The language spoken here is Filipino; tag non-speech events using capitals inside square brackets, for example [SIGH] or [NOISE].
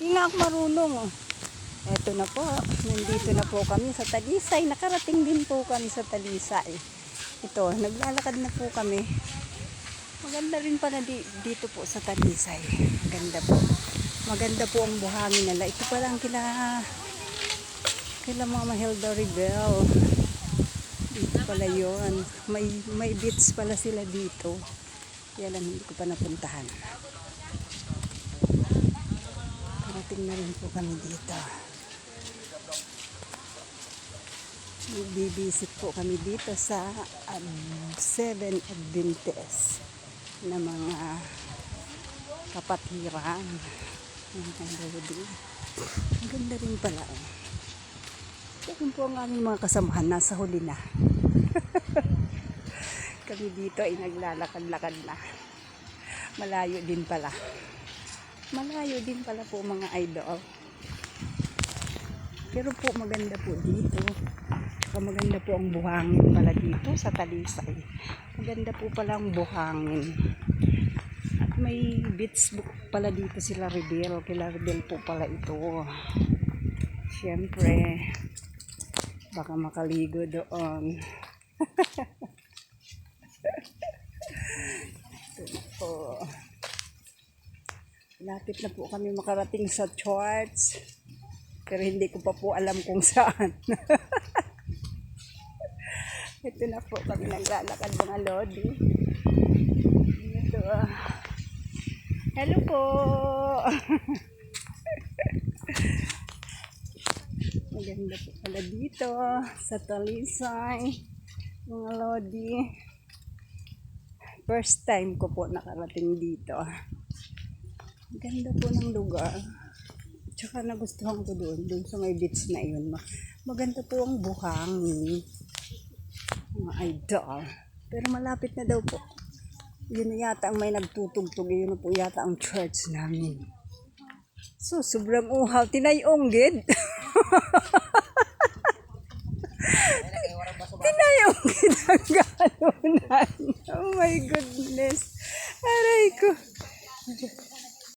Hindi nga ako marunong. oh. Eto na po. Nandito na po kami sa Talisay. Nakarating din po kami sa Talisay. Ito, naglalakad na po kami. Maganda rin pala di, dito po sa Talisay. Maganda po. Maganda po ang buhangin nila. Ito pala ang kila kila Mama Hilda Rebel. Dito pala yon. May, may beach pala sila dito. Yan lang hindi ko pa napuntahan. Parating na rin po kami dito. Magbibisit po kami dito sa um, Seven Adventist na mga kapatiran. Ang ganda rin pala. Oh. Yan po ang aming mga kasamahan. Nasa huli na. [LAUGHS] kami dito ay naglalakad-lakad na. Malayo din pala. Malayo din pala po mga idol. Pero po maganda po dito. Saka maganda po ang buhangin pala dito sa Talisay. Maganda po pala ang buhangin. At may beach pala dito sila Rebel. Kila Rebel po pala ito. Siyempre, baka makaligo doon. [LAUGHS] Ito na po. Lapit na po kami makarating sa church. Pero hindi ko pa po alam kung saan. [LAUGHS] Ito na po kami naglalakad mga lodi. Ito ah. Hello po. [LAUGHS] Maganda po pala dito sa Talisay. Mga lodi. First time ko po nakarating dito. Ganda po ng lugar. Tsaka nagustuhan ko doon, doon sa may beach na yun. Maganda po ang buhangin. Mga idol. Pero malapit na daw po. Yun yata ang may nagtutugtog. Yun na po yata ang church namin. So, sobrang uhaw. Tinayong gid. [LAUGHS] Tinayong gid ang galunan. [LAUGHS] Oh my goodness. Aray ko.